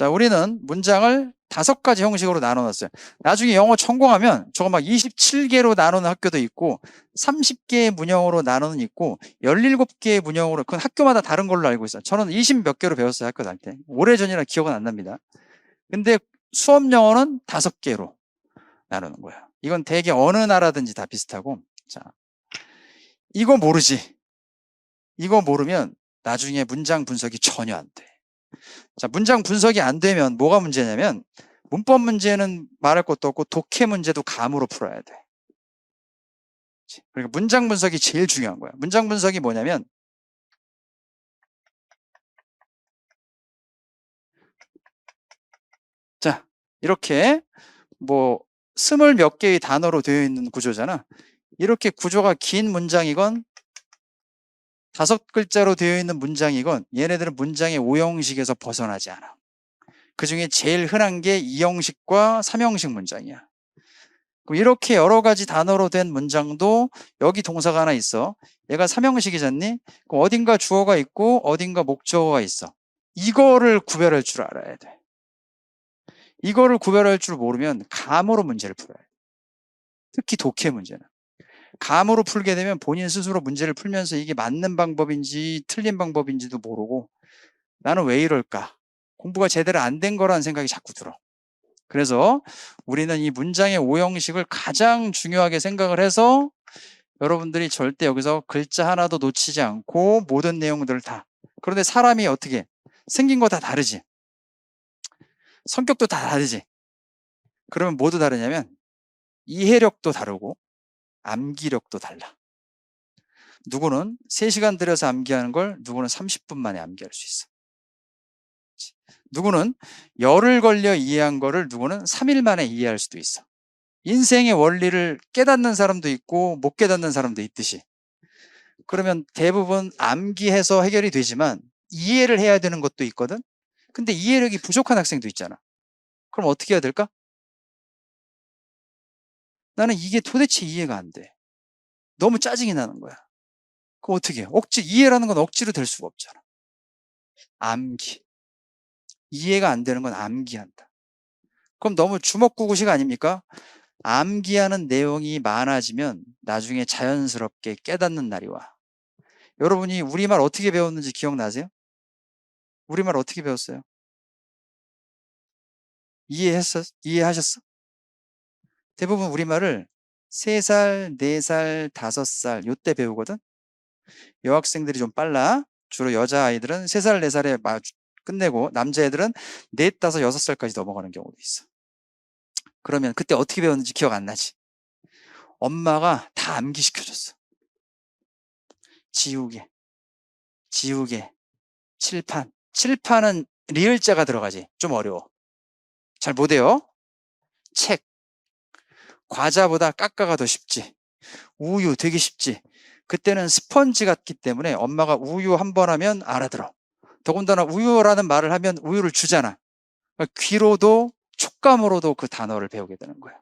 자, 우리는 문장을 다섯 가지 형식으로 나눠놨어요. 나중에 영어 전공하면 저거 막 27개로 나누는 학교도 있고 30개의 문형으로 나누는 있고 17개의 문형으로 그건 학교마다 다른 걸로 알고 있어요. 저는 20 몇 개로 배웠어요. 학교 다닐 때. 오래전이라 기억은 안 납니다. 근데 수업 영어는 다섯 개로 나누는 거예요. 이건 대개 어느 나라든지 다 비슷하고 자, 이거 모르지. 이거 모르면 나중에 문장 분석이 전혀 안 돼. 자, 문장 분석이 안 되면 뭐가 문제냐면 문법 문제는 말할 것도 없고 독해 문제도 감으로 풀어야 돼. 그러니까 문장 분석이 제일 중요한 거야. 문장 분석이 뭐냐면 자, 이렇게 뭐 스물 몇 개의 단어로 되어 있는 구조잖아. 이렇게 구조가 긴 문장이건 다섯 글자로 되어 있는 문장이건 얘네들은 문장의 오형식에서 벗어나지 않아. 그 중에 제일 흔한 게 이형식과 삼형식 문장이야. 이렇게 여러 가지 단어로 된 문장도 여기 동사가 하나 있어. 얘가 삼형식이잖니? 그럼 어딘가 주어가 있고 어딘가 목적어가 있어. 이거를 구별할 줄 알아야 돼. 이거를 구별할 줄 모르면 감으로 문제를 풀어야 돼. 특히 독해 문제는. 감으로 풀게 되면 본인 스스로 문제를 풀면서 이게 맞는 방법인지 틀린 방법인지도 모르고 나는 왜 이럴까? 공부가 제대로 안 된 거라는 생각이 자꾸 들어. 그래서 우리는 이 문장의 오형식을 가장 중요하게 생각을 해서 여러분들이 절대 여기서 글자 하나도 놓치지 않고 모든 내용들을 다. 그런데 사람이 어떻게 생긴 거 다 다르지? 성격도 다 다르지? 그러면 모두 다르냐면 이해력도 다르고 암기력도 달라. 누구는 3시간 들여서 암기하는 걸 누구는 30분 만에 암기할 수 있어. 누구는 열흘 걸려 이해한 거를 누구는 3일 만에 이해할 수도 있어. 인생의 원리를 깨닫는 사람도 있고 못 깨닫는 사람도 있듯이. 그러면 대부분 암기해서 해결이 되지만 이해를 해야 되는 것도 있거든. 근데 이해력이 부족한 학생도 있잖아. 그럼 어떻게 해야 될까? 나는 이게 도대체 이해가 안 돼. 너무 짜증이 나는 거야. 그럼 어떻게 해? 억지, 이해라는 건 억지로 될 수가 없잖아. 암기. 이해가 안 되는 건 암기한다. 그럼 너무 주먹구구식 아닙니까? 암기하는 내용이 많아지면 나중에 자연스럽게 깨닫는 날이 와. 여러분이 우리말 어떻게 배웠는지 기억나세요? 우리말 어떻게 배웠어요? 이해했어? 이해하셨어? 대부분 우리말을 3살, 4살, 5살 요때 배우거든. 여학생들이 좀 빨라. 주로 여자아이들은 3살, 4살에 끝내고 남자애들은 4, 5, 6살까지 넘어가는 경우도 있어. 그러면 그때 어떻게 배웠는지 기억 안 나지? 엄마가 다 암기시켜줬어. 지우개, 지우개, 칠판. 칠판은 리을자가 들어가지. 좀 어려워. 잘 못해요. 책, 과자보다 깎아가 더 쉽지. 우유 되게 쉽지. 그때는 스펀지 같기 때문에 엄마가 우유 한 번 하면 알아들어. 더군다나 우유라는 말을 하면 우유를 주잖아. 그러니까 귀로도 촉감으로도 그 단어를 배우게 되는 거야.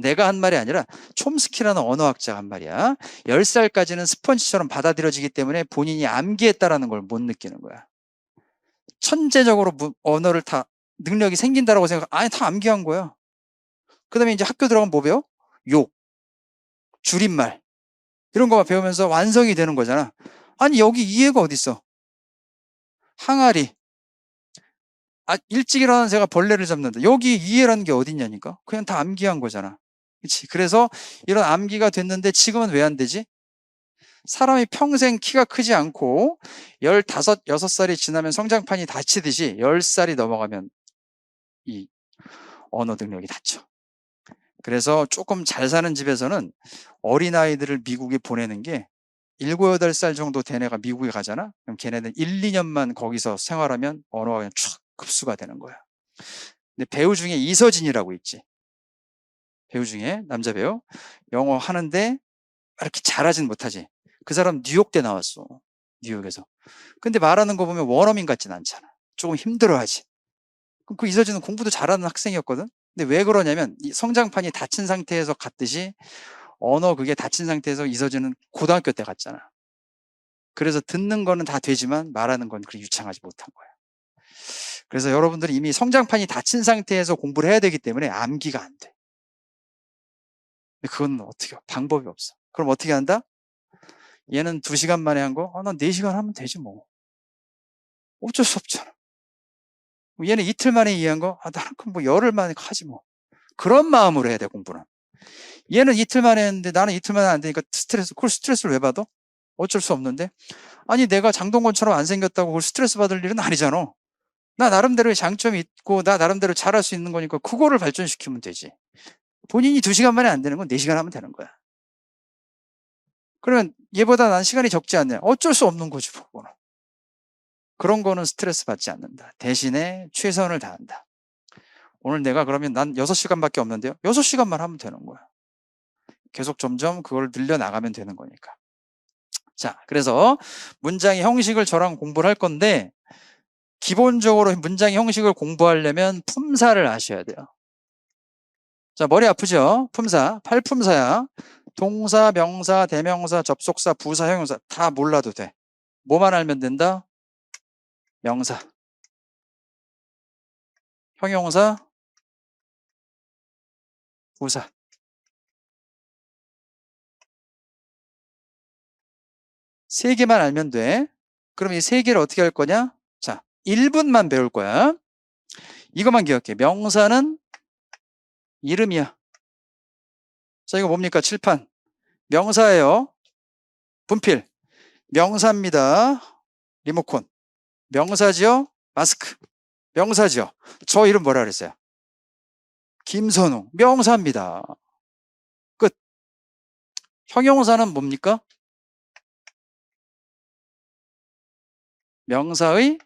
내가 한 말이 아니라 촘스키라는 언어학자가 한 말이야. 10살까지는 스펀지처럼 받아들여지기 때문에 본인이 암기했다라는 걸 못 느끼는 거야. 천재적으로 언어를 다 능력이 생긴다라고 생각, 아니, 다 암기한 거야. 그 다음에 이제 학교 들어가면 뭐 배워? 욕, 줄임말, 이런 거만 배우면서 완성이 되는 거잖아. 아니, 여기 이해가 어딨어? 항아리. 아, 일찍 일어나는 새가 벌레를 잡는다. 여기 이해라는 게 어딨냐니까? 그냥 다 암기한 거잖아. 그치? 그래서 이런 암기가 됐는데 지금은 왜 안 되지? 사람이 평생 키가 크지 않고 15, 6살이 지나면 성장판이 닫히듯이 10살이 넘어가면 이 언어 능력이 닫혀. 그래서 조금 잘 사는 집에서는 어린아이들을 미국에 보내는 게 7, 8살 정도 된 애가 미국에 가잖아? 그럼 걔네는 1, 2년만 거기서 생활하면 언어가 그냥 촥 흡수가 되는 거야. 근데 배우 중에 이서진이라고 있지. 배우 중에 남자 배우 영어 하는데 이렇게 잘하진 못하지. 그 사람 뉴욕대 나왔어. 뉴욕에서. 근데 말하는 거 보면 원어민 같진 않잖아. 조금 힘들어하지. 그 이서진은 공부도 잘하는 학생이었거든. 근데 왜 그러냐면 이 성장판이 닫힌 상태에서 갔듯이 언어 그게 닫힌 상태에서 이서진은 고등학교 때 갔잖아. 그래서 듣는 거는 다 되지만 말하는 건 그렇게 유창하지 못한 거야. 그래서 여러분들이 이미 성장판이 닫힌 상태에서 공부를 해야 되기 때문에 암기가 안 돼. 그건 어떻게, 방법이 없어. 그럼 어떻게 한다? 얘는 2시간 만에 한 거? 아, 난 4시간 하면 되지 뭐. 어쩔 수 없잖아. 얘는 이틀 만에 이해한 거? 아, 나는 그뭐 열흘 만에 하지 뭐. 그런 마음으로 해야 돼, 공부는. 얘는 이틀 만에 했는데 나는 이틀 만에 안 되니까 스트레스, 그걸 스트레스를 왜 받아? 어쩔 수 없는데. 아니, 내가 장동건처럼 안 생겼다고 그걸 스트레스 받을 일은 아니잖아. 나 나름대로의 장점이 있고, 나 나름대로 잘할 수 있는 거니까 그거를 발전시키면 되지. 본인이 2시간 만에 안 되는 건 4시간 하면 되는 거야. 그러면 얘보다 난 시간이 적지 않네. 어쩔 수 없는 거지, 그거는. 그런 거는 스트레스 받지 않는다. 대신에 최선을 다한다. 오늘 내가 그러면 난 6시간밖에 없는데요. 6시간만 하면 되는 거야. 계속 점점 그걸 늘려나가면 되는 거니까. 자, 그래서 문장의 형식을 저랑 공부를 할 건데, 기본적으로 문장의 형식을 공부하려면 품사를 아셔야 돼요. 자, 머리 아프죠? 품사. 팔품사야. 동사, 명사, 대명사, 접속사, 부사, 형용사 다 몰라도 돼. 뭐만 알면 된다? 명사. 형용사, 부사. 세 개만 알면 돼. 그럼 이 세 개를 어떻게 할 거냐? 자, 1분만 배울 거야. 이것만 기억해. 명사는 이름이야. 자, 이거 뭡니까? 칠판. 명사예요. 분필. 명사입니다. 리모컨. 명사지요? 마스크. 명사지요? 저 이름 뭐라 그랬어요? 김선웅. 명사입니다. 끝. 형용사는 뭡니까? 명사의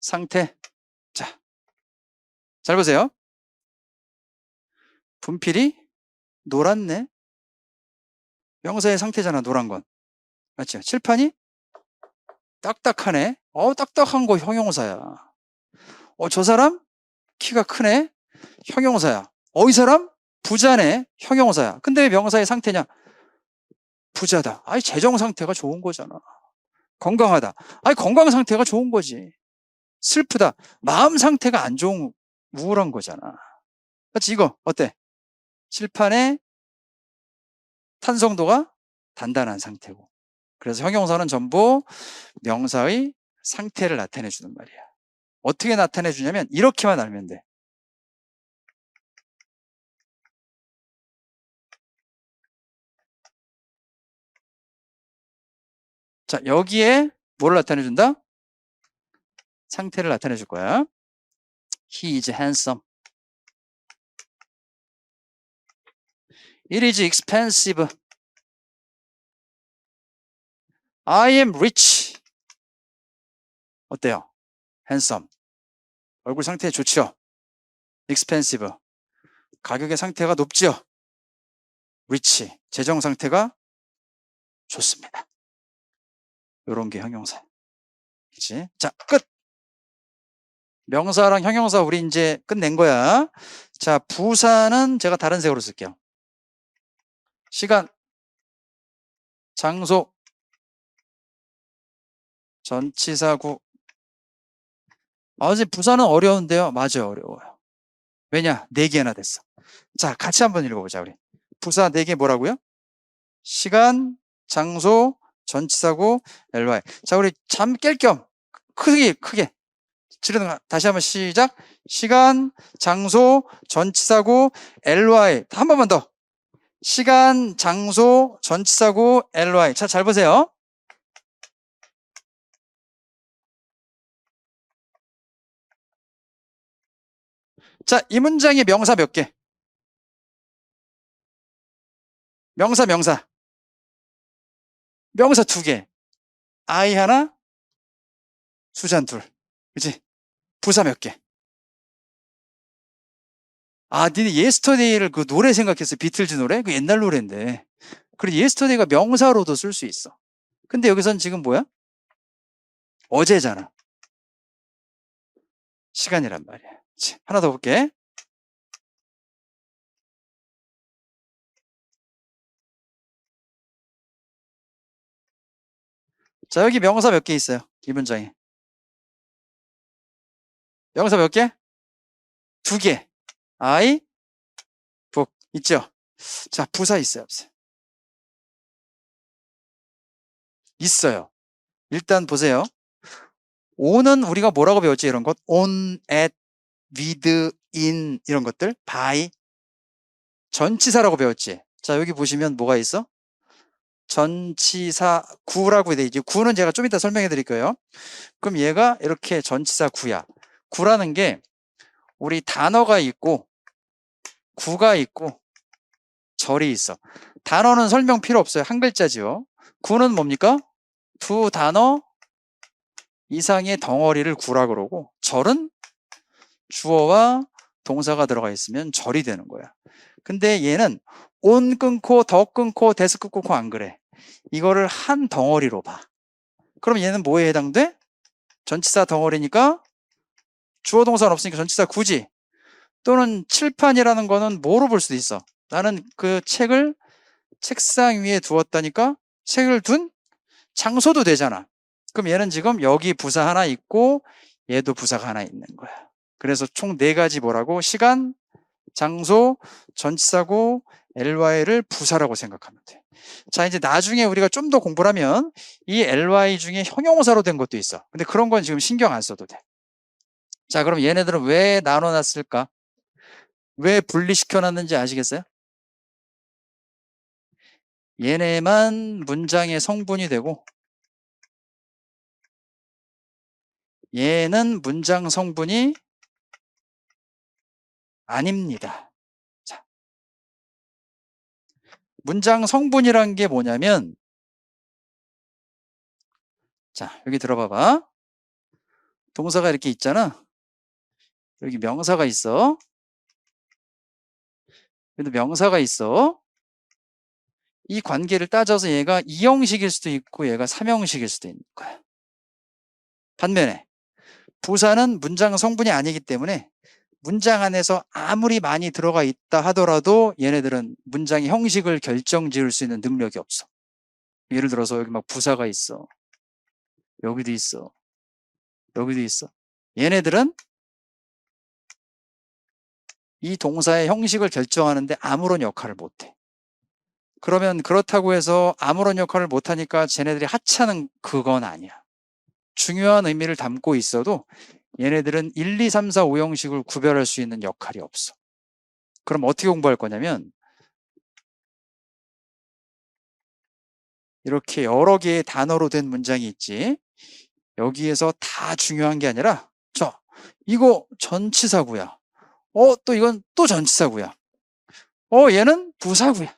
상태. 자, 잘 보세요. 분필이 노랗네. 명사의 상태잖아, 노란 건. 맞죠? 칠판이 딱딱하네. 어, 딱딱한 거 형용사야. 어, 저 사람 키가 크네. 형용사야. 어, 이 사람 부자네. 형용사야. 근데 왜 명사의 상태냐? 부자다. 아니, 재정 상태가 좋은 거잖아. 건강하다. 아니, 건강 상태가 좋은 거지. 슬프다. 마음 상태가 안 좋은, 우울한 거잖아. 그렇지, 이거, 어때? 칠판의 탄성도가 단단한 상태고. 그래서 형용사는 전부 명사의 상태를 나타내 주는 말이야. 어떻게 나타내 주냐면 이렇게만 알면 돼. 자, 여기에 뭐를 나타내 준다? 상태를 나타내 줄 거야. He is handsome. It is expensive. I am rich. 어때요? handsome. 얼굴 상태 좋죠? expensive. 가격의 상태가 높죠? rich. 재정 상태가 좋습니다. 요런 게 형용사. 그치? 자, 끝! 명사랑 형용사 우리 이제 끝낸 거야. 자, 부사는 제가 다른 색으로 쓸게요. 시간, 장소, 전치사구. 아직 부사는 어려운데요. 맞아요, 어려워요. 왜냐? 네 개나 됐어. 자, 같이 한번 읽어보자, 우리. 부사 네 개 뭐라고요? 시간, 장소, 전치사구, ly. 자, 우리 잠 깰 겸 크게, 크게. 지르는 거 다시 한번 시작. 시간, 장소, 전치사구, ly. 한 번만 더. 시간, 장소, 전치사구, ly. 자, 잘 보세요. 자, 이 문장의 명사 몇 개? 명사, 명사. 명사 두 개. 아이 하나, 수잔 둘. 그치? 부사 몇 개? 아, 니네 예스터데이를 그 노래 생각했어. 비틀즈 노래? 그 옛날 노래인데. 그리고 예스터데이가 명사로도 쓸 수 있어. 근데 여기선 지금 뭐야? 어제잖아. 시간이란 말이야. 자, 하나 더 볼게. 자, 여기 명사 몇 개 있어요? 이 문장에. 명사 몇 개? 두 개. I, book. 있죠? 자, 부사 있어요, 없어요? 있어요. 일단 보세요. on은 우리가 뭐라고 배웠지, 이런 것? on, at, with, in, 이런 것들. by. 전치사라고 배웠지. 자, 여기 보시면 뭐가 있어? 전치사 구라고 돼 있지. 구는 제가 좀 이따 설명해 드릴 거예요. 그럼 얘가 이렇게 전치사 구야. 구라는 게 우리 단어가 있고 구가 있고 절이 있어. 단어는 설명 필요 없어요. 한 글자지요. 구는 뭡니까? 두 단어 이상의 덩어리를 구라 그러고 절은 주어와 동사가 들어가 있으면 절이 되는 거야. 근데 얘는 온 끊고 더 끊고 데스 끊고 안 그래. 이거를 한 덩어리로 봐. 그럼 얘는 뭐에 해당돼? 전치사 덩어리니까 주어 동사는 없으니까 전치사 굳이 또는 칠판이라는 거는 뭐로 볼 수도 있어. 나는 그 책을 책상 위에 두었다니까 책을 둔 장소도 되잖아. 그럼 얘는 지금 여기 부사 하나 있고 얘도 부사가 하나 있는 거야. 그래서 총 네 가지 뭐라고? 시간, 장소, 전치사고 ly를 부사라고 생각하면 돼. 자, 이제 나중에 우리가 좀 더 공부를 하면 이 ly 중에 형용사로 된 것도 있어. 근데 그런 건 지금 신경 안 써도 돼. 자, 그럼 얘네들은 왜 나눠놨을까? 왜 분리시켜놨는지 아시겠어요? 얘네만 문장의 성분이 되고 얘는 문장 성분이 아닙니다. 자, 문장 성분이란 게 뭐냐면 자, 여기 들어봐봐. 동사가 이렇게 있잖아. 여기 명사가 있어. 여기도 명사가 있어. 이 관계를 따져서 얘가 이형식일 수도 있고 얘가 삼형식일 수도 있는 거야. 반면에 부사는 문장 성분이 아니기 때문에 문장 안에서 아무리 많이 들어가 있다 하더라도 얘네들은 문장의 형식을 결정 지을 수 있는 능력이 없어. 예를 들어서 여기 막 부사가 있어. 여기도 있어. 여기도 있어. 얘네들은 이 동사의 형식을 결정하는데 아무런 역할을 못해. 그러면 그렇다고 해서 아무런 역할을 못하니까 쟤네들이 하찮은 그건 아니야. 중요한 의미를 담고 있어도 얘네들은 1, 2, 3, 4, 5 형식을 구별할 수 있는 역할이 없어. 그럼 어떻게 공부할 거냐면 이렇게 여러 개의 단어로 된 문장이 있지. 여기에서 다 중요한 게 아니라 자, 이거 전치사구야. 어, 또 이건 또 전치사구야. 어, 얘는 부사구야.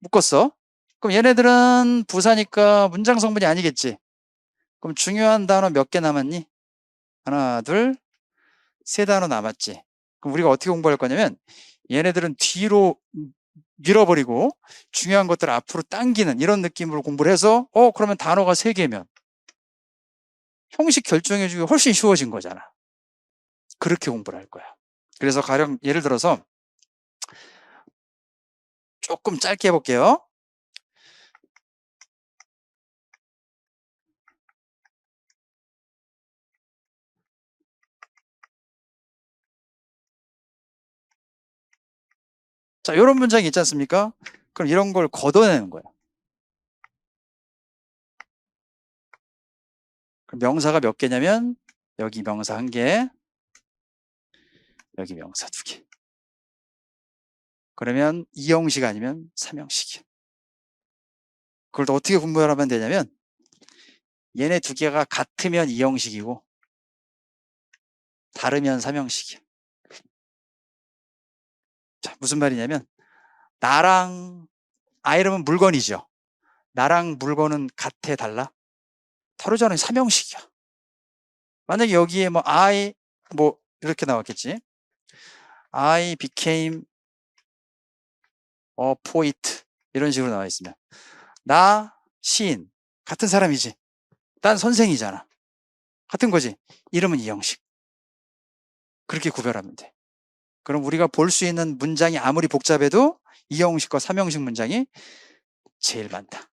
묶었어. 그럼 얘네들은 부사니까 문장 성분이 아니겠지. 그럼 중요한 단어 몇 개 남았니? 하나, 둘, 세 단어 남았지. 그럼 우리가 어떻게 공부할 거냐면 얘네들은 뒤로 밀어버리고 중요한 것들 앞으로 당기는 이런 느낌으로 공부를 해서 어 그러면 단어가 세 개면 형식 결정해주기 훨씬 쉬워진 거잖아. 그렇게 공부를 할 거야. 그래서 가령 예를 들어서 조금 짧게 해볼게요. 자, 이런 문장이 있지 않습니까? 그럼 이런 걸 걷어내는 거야. 그럼 명사가 몇 개냐면 여기 명사 한 개, 여기 명사 두 개. 그러면 이형식 아니면 삼형식이야. 그걸 또 어떻게 분별하면 되냐면 얘네 두 개가 같으면 이형식이고 다르면 삼형식이야. 자, 무슨 말이냐면 나랑 아 이름은 물건이죠. 나랑 물건은 같아 달라? 다르잖아요. 삼형식이야. 만약에 여기에 뭐 I 뭐 이렇게 나왔겠지. I became a poet 이런 식으로 나와 있으면 나 시인 같은 사람이지. 난 선생이잖아. 같은 거지. 이름은 이형식. 그렇게 구별하면 돼. 그럼 우리가 볼 수 있는 문장이 아무리 복잡해도 이형식과 삼형식 문장이 제일 많다.